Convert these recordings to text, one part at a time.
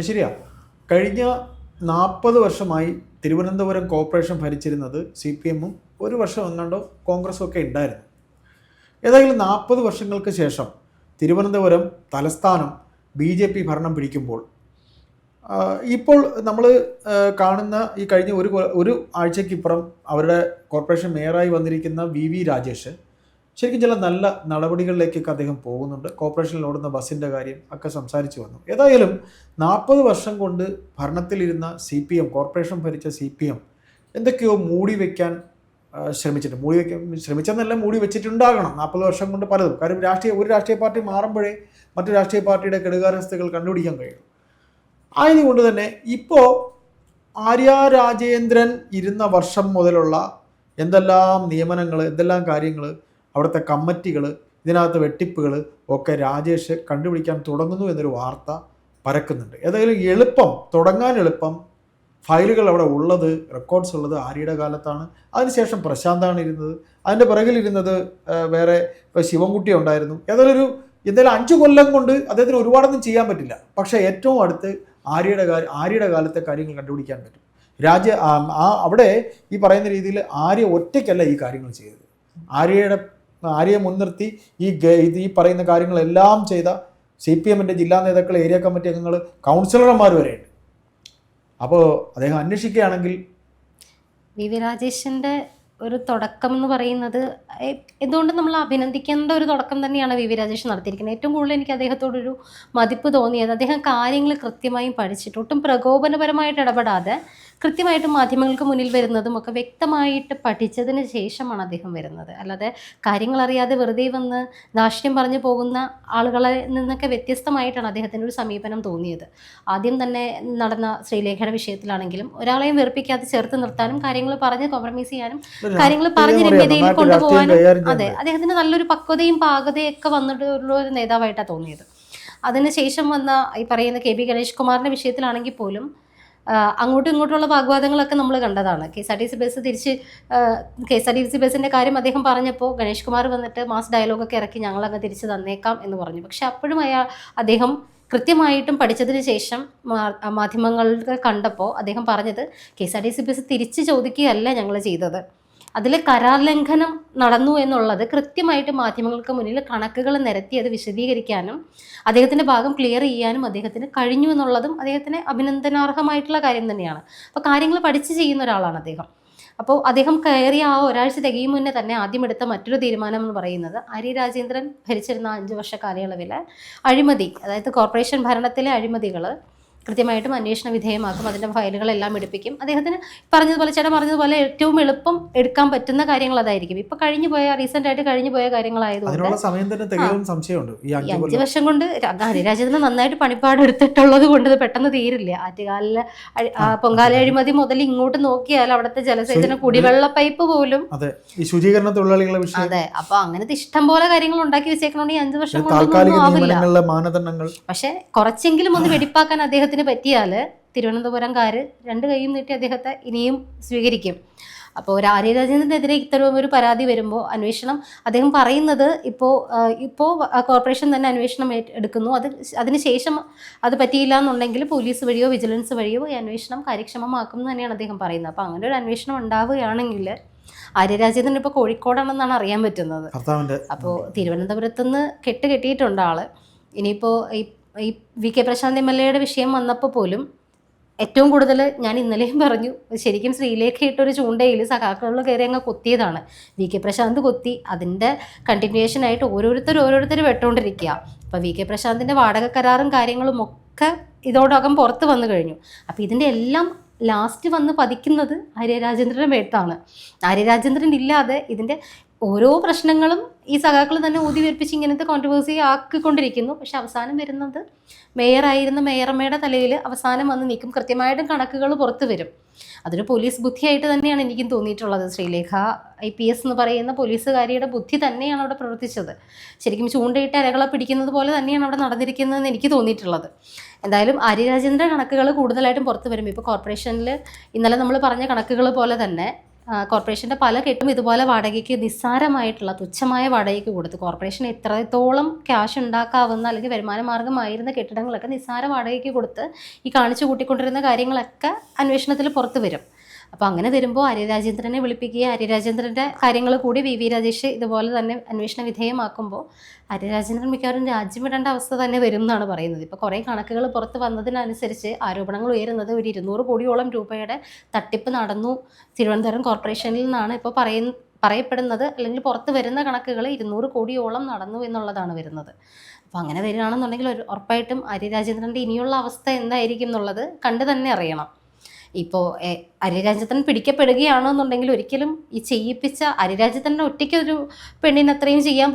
അത് ശരിയാ. കഴിഞ്ഞ നാൽപ്പത് വർഷമായി തിരുവനന്തപുരം കോർപ്പറേഷൻ ഭരിച്ചിരുന്നത് സി പി എമ്മും ഒരു വർഷം എങ്ങാണ്ടോ കോൺഗ്രസും ഒക്കെ ഉണ്ടായിരുന്നു. ഏതായാലും നാൽപ്പത് വർഷങ്ങൾക്ക് ശേഷം തിരുവനന്തപുരം തലസ്ഥാനം ബി ജെ പി ഭരണം പിടിക്കുമ്പോൾ ഇപ്പോൾ നമ്മൾ കാണുന്ന ഈ കഴിഞ്ഞ ഒരു ഒരു ആഴ്ചയ്ക്കിപ്പുറം അവരുടെ കോർപ്പറേഷൻ മേയറായി വന്നിരിക്കുന്ന വി വി രാജേഷ് ശരിക്കും ചില നല്ല നടപടികളിലേക്കൊക്കെ അദ്ദേഹം പോകുന്നുണ്ട്. കോർപ്പറേഷനിൽ ഓടുന്ന ബസ്സിന്റെ കാര്യം ഒക്കെ സംസാരിച്ചു വന്നു. ഏതായാലും നാൽപ്പത് വർഷം കൊണ്ട് ഭരണത്തിലിരുന്ന സി പി എം കോർപ്പറേഷൻ ഭരിച്ച സി പി എം എന്തൊക്കെയോ മൂടി വയ്ക്കാൻ ശ്രമിച്ചിട്ട്. മൂടി വയ്ക്കാൻ ശ്രമിച്ചെന്നല്ല മൂടി വെച്ചിട്ടുണ്ടാകണം. നാൽപ്പത് വർഷം കൊണ്ട് പലതും. കാര്യം രാഷ്ട്രീയ ഒരു രാഷ്ട്രീയ പാർട്ടി മാറുമ്പോഴേ മറ്റു രാഷ്ട്രീയ പാർട്ടിയുടെ കെടുകാരസ്ഥകൾ കണ്ടുപിടിക്കാൻ കഴിയും. ആയതുകൊണ്ട് തന്നെ ഇപ്പോൾ ആര്യ രാജേന്ദ്രൻ ഇരുന്ന വർഷം മുതലുള്ള എന്തെല്ലാം നിയമനങ്ങൾ എന്തെല്ലാം കാര്യങ്ങൾ അവിടുത്തെ കമ്മിറ്റികൾ ഇതിനകത്ത് വെട്ടിപ്പുകൾ ഒക്കെ രാജേഷ് കണ്ടുപിടിക്കാൻ തുടങ്ങുന്നു എന്നൊരു വാർത്ത പരക്കുന്നുണ്ട്. ഏതായാലും എളുപ്പം തുടങ്ങാൻ എളുപ്പം ഫയലുകൾ അവിടെ ഉള്ളത് റെക്കോർഡ്സ് ഉള്ളത് ആര്യയുടെ കാലത്താണ്. അതിനുശേഷം പ്രശാന്താണ് ഇരുന്നത്. അതിന്റെ പിറകിലിരുന്നത് വേറെ ഇപ്പോൾ ശിവൻകുട്ടി ഉണ്ടായിരുന്നു. ഏതായാലും ഒരു എന്തായാലും അഞ്ച് കൊല്ലം കൊണ്ട് അദ്ദേഹത്തിന് ഒരുപാടൊന്നും ചെയ്യാൻ പറ്റില്ല. പക്ഷേ ഏറ്റവും അടുത്ത് ആര്യയുടെ കാര്യം ആര്യയുടെ കാലത്തെ കാര്യങ്ങൾ കണ്ടുപിടിക്കാൻ പറ്റും. രാജ്യ ആ അവിടെ ഈ പറയുന്ന രീതിയിൽ ആര്യ ഒറ്റയ്ക്കല്ല ഈ കാര്യങ്ങൾ ചെയ്തത്. ആര്യയുടെ ആര്യയെ മുൻനിർത്തി ഈ ഈ പറയുന്ന കാര്യങ്ങളെല്ലാം ചെയ്ത സി പി എമ്മിന്റെ ജില്ലാ നേതാക്കൾ ഏരിയ കമ്മിറ്റി അംഗങ്ങൾ കൗൺസിലർമാർ വരെയുണ്ട്. അപ്പോൾ അദ്ദേഹം അന്വേഷിക്കുകയാണെങ്കിൽ വി വി രാജേഷിന്റെ ഒരു തുടക്കം എന്ന് പറയുന്നത് എന്തുകൊണ്ട് നമ്മൾ അഭിനന്ദിക്കേണ്ട ഒരു തുടക്കം തന്നെയാണ് വി വി രാജേഷ് നടത്തിയിരിക്കുന്നത്. ഏറ്റവും കൂടുതൽ എനിക്ക് അദ്ദേഹത്തോടൊരു മതിപ്പ് തോന്നിയത് അദ്ദേഹം കാര്യങ്ങൾ കൃത്യമായും പഠിച്ചിട്ട് ഒട്ടും പ്രകോപനപരമായിട്ട് ഇടപെടാതെ കൃത്യമായിട്ട് മാധ്യമങ്ങൾക്ക് മുന്നിൽ വരുന്നതും ഒക്കെ വ്യക്തമായിട്ട് പഠിച്ചതിന് ശേഷമാണ് അദ്ദേഹം വരുന്നത്. അല്ലാതെ കാര്യങ്ങൾ അറിയാതെ വെറുതെ വന്ന് ധാർഷ്ട്യം പറഞ്ഞു പോകുന്ന ആളുകളെ നിന്നൊക്കെ വ്യത്യസ്തമായിട്ടാണ് അദ്ദേഹത്തിന്റെ ഒരു സമീപനം തോന്നിയത്. ആദ്യം തന്നെ നടന്ന ശ്രീലേഖയുടെ വിഷയത്തിലാണെങ്കിലും ഒരാളെയും വെറുപ്പിക്കാതെ ചേർത്ത് നിർത്താനും കാര്യങ്ങൾ പറഞ്ഞ് കോംപ്രമൈസ് ചെയ്യാനും കാര്യങ്ങൾ പറഞ്ഞ് രമ്യതയിൽ കൊണ്ടുപോകാനും അതെ അദ്ദേഹത്തിന് നല്ലൊരു പക്വതയും പാകതയും ഒക്കെ വന്നിട്ടുള്ള ഒരു നേതാവായിട്ടാണ് തോന്നിയത്. അതിനുശേഷം വന്ന ഈ പറയുന്ന കെ ബി ഗണേഷ് കുമാറിന്റെ വിഷയത്തിലാണെങ്കിൽ പോലും അങ്ങോട്ടും ഇങ്ങോട്ടുള്ള വാഗ്വാദങ്ങളൊക്കെ നമ്മൾ കണ്ടതാണ്. K S R T C bus തിരിച്ച് K S R T C ബസ്സിന്റെ കാര്യം അദ്ദേഹം പറഞ്ഞപ്പോൾ ഗണേഷ് കുമാർ വന്നിട്ട് മാസ് ഡയലോഗൊക്കെ ഇറക്കി ഞങ്ങളങ്ങ് തിരിച്ച് തന്നേക്കാം എന്ന് പറഞ്ഞു. പക്ഷെ അപ്പോഴും അയാൾ അദ്ദേഹം കൃത്യമായിട്ടും പഠിച്ചതിന് ശേഷം മാധ്യമങ്ങൾ കണ്ടപ്പോൾ അദ്ദേഹം പറഞ്ഞത് K S R T C bus തിരിച്ച് ചോദിക്കുകയല്ല ഞങ്ങൾ ചെയ്തത്. അതിൽ കരാർ ലംഘനം നടന്നു എന്നുള്ളത് കൃത്യമായിട്ട് മാധ്യമങ്ങൾക്ക് മുന്നിൽ കണക്കുകൾ നിരത്തി അത് വിശദീകരിക്കാനും അദ്ദേഹത്തിന്റെ ഭാഗം ക്ലിയർ ചെയ്യാനും അദ്ദേഹത്തിന് കഴിഞ്ഞു എന്നുള്ളതും അദ്ദേഹത്തിന് അഭിനന്ദനാർഹമായിട്ടുള്ള കാര്യം തന്നെയാണ്. അപ്പോൾ കാര്യങ്ങൾ പഠിച്ച് ചെയ്യുന്ന ഒരാളാണ് അദ്ദേഹം. അപ്പോൾ അദ്ദേഹം കയറിയ ആ ഒരാഴ്ച തികയും മുന്നേ തന്നെ ആദ്യം എടുത്ത മറ്റൊരു തീരുമാനം എന്ന് പറയുന്നത് ആര്യ രാജേന്ദ്രൻ ഭരിച്ചിരുന്ന അഞ്ച് വർഷ കാലയളവിലെ അഴിമതി അതായത് കോർപ്പറേഷൻ ഭരണത്തിലെ അഴിമതികൾ കൃത്യമായിട്ടും അന്വേഷണ വിധേയമാക്കും അതിന്റെ ഫയലുകളെല്ലാം എടുപ്പിക്കും. അദ്ദേഹത്തിന് പറഞ്ഞതുപോലെ ചേട്ടൻ പറഞ്ഞതുപോലെ ഏറ്റവും എളുപ്പം എടുക്കാൻ പറ്റുന്ന കാര്യങ്ങൾ അതായിരിക്കും. ഇപ്പൊ കഴിഞ്ഞു പോയ റീസെന്റ് ആയിട്ട് കഴിഞ്ഞു പോയ കാര്യങ്ങളായതുകൊണ്ട് ഈ അഞ്ചു വർഷം കൊണ്ട് ഹരിരാജന് നന്നായിട്ട് പണിപ്പാട് എടുത്തിട്ടുള്ളത് കൊണ്ട് ഇത് പെട്ടെന്ന് തീരില്ല. ആറ്റുകാലിലെ പൊങ്കാല അഴിമതി മുതൽ ഇങ്ങോട്ട് നോക്കിയാൽ അവിടുത്തെ ജലസേചന കുടിവെള്ള പൈപ്പ് പോലും ശുചീകരണ തൊഴിലാളികളെ അതെ അപ്പൊ അങ്ങനത്തെ ഇഷ്ടം പോലെ കാര്യങ്ങൾ ഉണ്ടാക്കി വെച്ചേക്കണോണ്ട് ഈ അഞ്ചു വർഷം കൊണ്ടൊന്നും ആവില്ല. മാനദണ്ഡങ്ങൾ. പക്ഷെ കുറച്ചെങ്കിലും ഒന്ന് വെടിപ്പാക്കാൻ അദ്ദേഹത്തിന് പറ്റിയാൽ തിരുവനന്തപുരംകാർ രണ്ട് കൈയും നീട്ടി അദ്ദേഹത്തെ ഇനിയും സ്വീകരിക്കും. അപ്പോൾ ഒരു ആര്യ രാജേന്ദ്രനെതിരെ ഇത്തരം ഒരു പരാതി വരുമ്പോൾ അന്വേഷണം അദ്ദേഹം പറയുന്നത് ഇപ്പോൾ ഇപ്പോൾ കോർപ്പറേഷൻ തന്നെ അന്വേഷണം എടുക്കുന്നു. അത് അതിനുശേഷം അത് പറ്റിയില്ല എന്നുണ്ടെങ്കിൽ പോലീസ് വഴിയോ വിജിലൻസ് വഴിയോ ഈ അന്വേഷണം കാര്യക്ഷമമാക്കും എന്ന് തന്നെയാണ് അദ്ദേഹം പറയുന്നത്. അപ്പോൾ അങ്ങനെ ഒരു അന്വേഷണം ഉണ്ടാവുകയാണെങ്കിൽ ആര്യ രാജേന്ദ്രൻ ഇപ്പോൾ കോഴിക്കോടാണെന്നാണ് അറിയാൻ പറ്റുന്നത്. അപ്പോൾ തിരുവനന്തപുരത്ത് നിന്ന് കെട്ട് കെട്ടിയിട്ടുണ്ട് ആൾ. ഇനിയിപ്പോൾ ഈ ഈ V K Prashanth M L എയുടെ വിഷയം വന്നപ്പോൾ പോലും ഏറ്റവും കൂടുതൽ ഞാൻ ഇന്നലെയും പറഞ്ഞു ശരിക്കും ശ്രീലേഖ ഇട്ടൊരു ചൂണ്ടയിൽ സഖാക്കളിൽ കയറി അങ്ങ് കൊത്തിയതാണ്. വി കെ പ്രശാന്ത് കൊത്തി അതിന്റെ കണ്ടിന്യൂഷനായിട്ട് ഓരോരുത്തർ ഓരോരുത്തർ വെട്ടുകൊണ്ടിരിക്കുക അപ്പോൾ വി കെ പ്രശാന്തിന്റെ വാടക കരാറും കാര്യങ്ങളും ഒക്കെ ഇതോടകം പുറത്ത് വന്നു കഴിഞ്ഞു. അപ്പോൾ ഇതിന്റെ എല്ലാം ലാസ്റ്റ് വന്ന് പതിക്കുന്നത് ആര്യരാജേന്ദ്രന്റെ മേത്താണ്. ആര്യരാജേന്ദ്രൻ ഇല്ലാതെ ഇതിന്റെ ഓരോ പ്രശ്നങ്ങളും ഈ സഖാക്കൾ തന്നെ ഊതി വരിപ്പിച്ച് ഇങ്ങനത്തെ കോൺട്രവേഴ്സി ആക്കിക്കൊണ്ടിരിക്കുന്നു. പക്ഷെ അവസാനം വരുന്നത് മേയറായിരുന്ന മേയറമ്മയുടെ തലയിൽ അവസാനം വന്ന് നിൽക്കും. കൃത്യമായിട്ടും കണക്കുകൾ പുറത്തു വരും. അതൊരു പോലീസ് ബുദ്ധിയായിട്ട് തന്നെയാണ് എനിക്കും തോന്നിയിട്ടുള്ളത്. ശ്രീലേഖ ഐ പി എസ് എന്ന് പറയുന്ന പോലീസുകാരിയുടെ ബുദ്ധി തന്നെയാണ് അവിടെ പ്രവർത്തിച്ചത്. ശരിക്കും ചൂണ്ടയിട്ട് അരകളെ പിടിക്കുന്നത് പോലെ തന്നെയാണ് അവിടെ നടന്നിരിക്കുന്നതെന്ന് എനിക്ക് തോന്നിയിട്ടുള്ളത്. എന്തായാലും ആര്യരാജേന്ദ്ര കണക്കുകൾ കൂടുതലായിട്ടും പുറത്തു വരും. ഇപ്പോൾ കോർപ്പറേഷനിൽ ഇന്നലെ നമ്മൾ പറഞ്ഞ കണക്കുകൾ പോലെ തന്നെ കോർപ്പറേഷന്റെ പല കെട്ടും ഇതുപോലെ വാടകയ്ക്ക് നിസ്സാരമായിട്ടുള്ള തുച്ഛമായ വാടകയ്ക്ക് കൊടുത്തു കോർപ്പറേഷൻ എത്രത്തോളം ക്യാഷ് ഉണ്ടാക്കാവുന്ന അല്ലെങ്കിൽ വരുമാന മാർഗമായിരുന്ന കെട്ടിടങ്ങളൊക്കെ നിസ്സാര വാടകയ്ക്ക് കൊടുത്ത് ഈ കാണിച്ചു കൂട്ടിക്കൊണ്ടിരുന്ന കാര്യങ്ങളൊക്കെ അന്വേഷണത്തിൽ പുറത്തു വരും. അപ്പോൾ അങ്ങനെ വരുമ്പോൾ ആര്യരാജേന്ദ്രനെ വിളിപ്പിക്കുക ആര്യരാജേന്ദ്രന്റെ കാര്യങ്ങൾ കൂടി വി വി രാജേഷ് ഇതുപോലെ തന്നെ അന്വേഷണ വിധേയമാക്കുമ്പോൾ ആര്യരാജേന്ദ്രൻ മിക്കവാറും രാജ്യം വിടേണ്ട അവസ്ഥ തന്നെ വരും എന്നാണ് പറയുന്നത്. ഇപ്പോൾ കുറേ കണക്കുകൾ പുറത്ത് വന്നതിനനുസരിച്ച് ആരോപണങ്ങൾ ഉയരുന്നത് ഒരു ഇരുന്നൂറ് കോടിയോളം രൂപയുടെ തട്ടിപ്പ് നടന്നു തിരുവനന്തപുരം കോർപ്പറേഷനിൽ നിന്നാണ് ഇപ്പോൾ പറയുന്ന പറയപ്പെടുന്നത്. അല്ലെങ്കിൽ പുറത്ത് വരുന്ന കണക്കുകൾ ഇരുന്നൂറ് കോടിയോളം നടന്നു എന്നുള്ളതാണ് വരുന്നത്. അപ്പോൾ അങ്ങനെ വരികയാണെന്നുണ്ടെങ്കിൽ ഒരു ഉറപ്പായിട്ടും ആര്യ രാജേന്ദ്രന്റെ ഇനിയുള്ള അവസ്ഥ എന്തായിരിക്കും എന്നുള്ളത് കണ്ടു തന്നെ അറിയണം. ഇപ്പോൾ അരിരാജത്തൻ പിടിക്കപ്പെടുകയാണോ എന്നുണ്ടെങ്കിൽ ഒരിക്കലും ഈ ചെയ്യിപ്പിച്ച അരിരാജേന്ദ്രന്റെ ഒറ്റയ്ക്ക് ഒരു പെണ്ണിന് അത്രയും ചെയ്യാൻ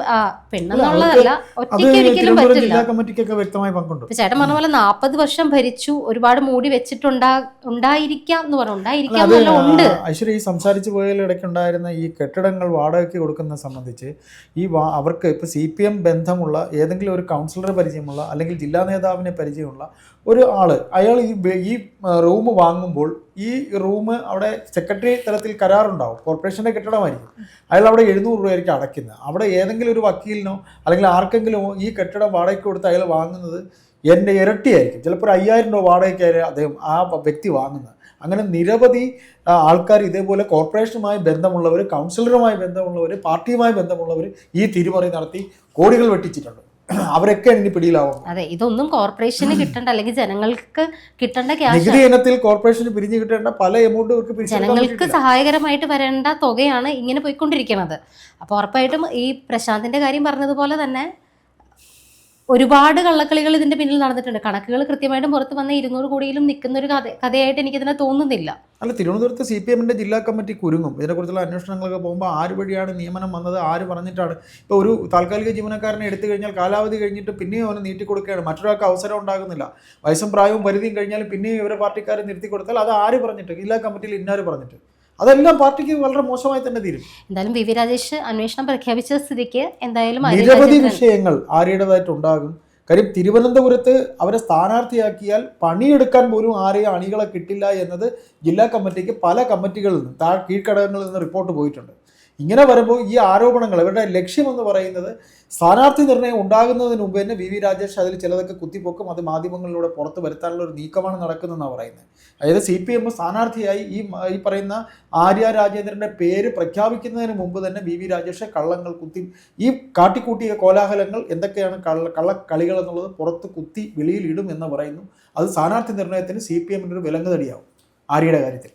പെണ്ണെന്നുള്ളതല്ല ഒറ്റയ്ക്ക് ഒരിക്കലും പറ്റില്ല. ചേട്ടൻ പറഞ്ഞ പോലെ നാൽപ്പത് വർഷം ഭരിച്ചു ഒരുപാട് മൂടി വെച്ചിട്ടുണ്ടാ ഉണ്ടായിരിക്കാം എന്ന് പറഞ്ഞു ഉണ്ടായിരിക്കാം ഉണ്ട് ഐശ്വര്യ ഈ സംസാരിച്ചു പോയതിൽ ഇടയ്ക്കുണ്ടായിരുന്ന ഈ കെട്ടിടങ്ങൾ വാടകയ്ക്ക് കൊടുക്കുന്നത് സംബന്ധിച്ച് ഈ അവർക്ക് ഇപ്പോൾ സി പി എം ബന്ധമുള്ള ഏതെങ്കിലും ഒരു കൗൺസിലറെ പരിചയമുള്ള അല്ലെങ്കിൽ ജില്ലാ നേതാവിനെ പരിചയമുള്ള ഒരു ആൾ അയാൾ ഈ ഈ റൂം വാങ്ങുമ്പോൾ ഈ റൂം അവിടെ സെക്രട്ടറി തലത്തിൽ കരാറുണ്ടാവും. കോർപ്പറേഷന്റെ കെട്ടിടമായിരിക്കും. അയാൾ അവിടെ എഴുന്നൂറ് രൂപയായിരിക്കും അടയ്ക്കുന്നത്. അവിടെ ഏതെങ്കിലും ഒരു വക്കീലിനോ അല്ലെങ്കിൽ ആർക്കെങ്കിലുമോ ഈ കെട്ടിടം വാടകയ്ക്ക് കൊടുത്ത് അയാൾ വാങ്ങുന്നത് എന്റെ ഇരട്ടിയായിരിക്കും. ചിലപ്പോൾ ഒരു അയ്യായിരം രൂപ വാടകയ്ക്കായിരിക്കും അദ്ദേഹം ആ വ്യക്തി വാങ്ങുന്നത്. അങ്ങനെ നിരവധി ആൾക്കാർ ഇതേപോലെ കോർപ്പറേഷനുമായി ബന്ധമുള്ളവർ കൗൺസിലറുമായി ബന്ധമുള്ളവർ പാർട്ടിയുമായി ബന്ധമുള്ളവർ ഈ തിരിമറി നടത്തി കോടികൾ വെട്ടിച്ചിട്ടുണ്ട്. അവരൊക്കെ ഇനി പിടിയിലാവും. അതെ ഇതൊന്നും കോർപ്പറേഷന് കിട്ടണ്ട. അല്ലെങ്കിൽ ജനങ്ങൾക്ക് കിട്ടേണ്ട ക്യാഷ് നികുതി ഇനത്തിൽ കോർപ്പറേഷന് പിരിഞ്ഞു കിട്ടേണ്ട പല എമൗണ്ട് ജനങ്ങൾക്ക് സഹായകരമായിട്ട് വരേണ്ട തുകയാണ് ഇങ്ങനെ പോയിക്കൊണ്ടിരിക്കുന്നത്. അപ്പോൾ ഉറപ്പായിട്ടും ഈ പ്രശാന്തിന്റെ കാര്യം പറഞ്ഞതുപോലെ തന്നെ ഒരുപാട് കള്ളക്കളികൾ ഇതിന്റെ പിന്നിൽ നടന്നിട്ടുണ്ട്. കണക്കുകൾ കൃത്യമായിട്ടും പുറത്ത് വന്ന ഇരുന്നൂറ് കോടിയിലും നിൽക്കുന്ന ഒരു കഥ കഥയായിട്ട് എനിക്കിതിനെ തോന്നുന്നില്ല. അല്ല തിരുവനന്തപുരത്ത് സി പി എമ്മിന്റെ ജില്ലാ കമ്മിറ്റി കുരുങ്ങും. ഇതിനെക്കുറിച്ചുള്ള അന്വേഷണങ്ങളൊക്കെ പോകുമ്പോൾ ആര് വഴിയാണ് നിയമനം വന്നത് ആര് പറഞ്ഞിട്ടാണ്? ഇപ്പോൾ ഒരു താൽക്കാലിക ജീവനക്കാരനെ എടുത്തു കഴിഞ്ഞാൽ കാലാവധി കഴിഞ്ഞിട്ട് പിന്നെയും അവനെ നീട്ടിക്കൊടുക്കുകയാണ്. മറ്റൊരാൾക്ക് അവസരം ഉണ്ടാകുന്നില്ല. വയസ്സും പ്രായവും പരിധിയും കഴിഞ്ഞാൽ പിന്നെയും ഇവരെ പാർട്ടിക്കാരെ നിർത്തി കൊടുത്താൽ അത് ആര് പറഞ്ഞിട്ട്? ജില്ലാ കമ്മിറ്റിയിൽ ഇന്നാര് പറഞ്ഞിട്ട്? അതെല്ലാം പാർട്ടിക്ക് വളരെ മോശമായി തന്നെ തീരും. എന്തായാലും വി വി രാജേഷ് അന്വേഷണം പ്രഖ്യാപിച്ച സ്ഥിതിക്ക് എന്തായാലും നിരവധി വിഷയങ്ങൾ വിഷയങ്ങൾ ആര്യയുടേതായിട്ടുണ്ടാകും കാര്യം തിരുവനന്തപുരത്ത് അവരെ സ്ഥാനാർത്ഥിയാക്കിയാൽ പണിയെടുക്കാൻ പോലും ആരെയും അണികളെ കിട്ടില്ല എന്നത് ജില്ലാ കമ്മിറ്റിക്ക് പല കമ്മിറ്റികളിൽ നിന്ന് താഴ് കീഴ്ഘടകങ്ങളിൽ നിന്ന് റിപ്പോർട്ട് പോയിട്ടുണ്ട്. ഇങ്ങനെ വരുമ്പോൾ ഈ ആരോപണങ്ങൾ ഇവരുടെ ലക്ഷ്യമെന്ന് പറയുന്നത് സ്ഥാനാർത്ഥി നിർണയം ഉണ്ടാകുന്നതിന് മുമ്പ് തന്നെ വി വി രാജേഷ് അതിൽ ചിലതൊക്കെ കുത്തിപ്പൊക്കും അത് മാധ്യമങ്ങളിലൂടെ പുറത്ത് വരുത്താനുള്ള ഒരു നീക്കമാണ് നടക്കുന്നതെന്നാണ് പറയുന്നത്. അതായത് സി പി എം സ്ഥാനാർത്ഥിയായി ഈ ഈ പറയുന്ന ആര്യ രാജേന്ദ്രന്റെ പേര് പ്രഖ്യാപിക്കുന്നതിന് മുമ്പ് തന്നെ വി വി രാജേഷ് കള്ളങ്ങൾ കുത്തി ഈ കാട്ടിക്കൂട്ടിയ കോലാഹലങ്ങൾ എന്തൊക്കെയാണ് കള്ള കള്ളക്കളികൾ എന്നുള്ളത് പുറത്ത് കുത്തി വെളിയിലിടും എന്ന് പറയുന്നു. അത് സ്ഥാനാർത്ഥി നിർണയത്തിന് സി പി എമ്മിന്റെ ഒരു വിലങ്ങുതടിയാവും ആര്യയുടെ കാര്യത്തിൽ.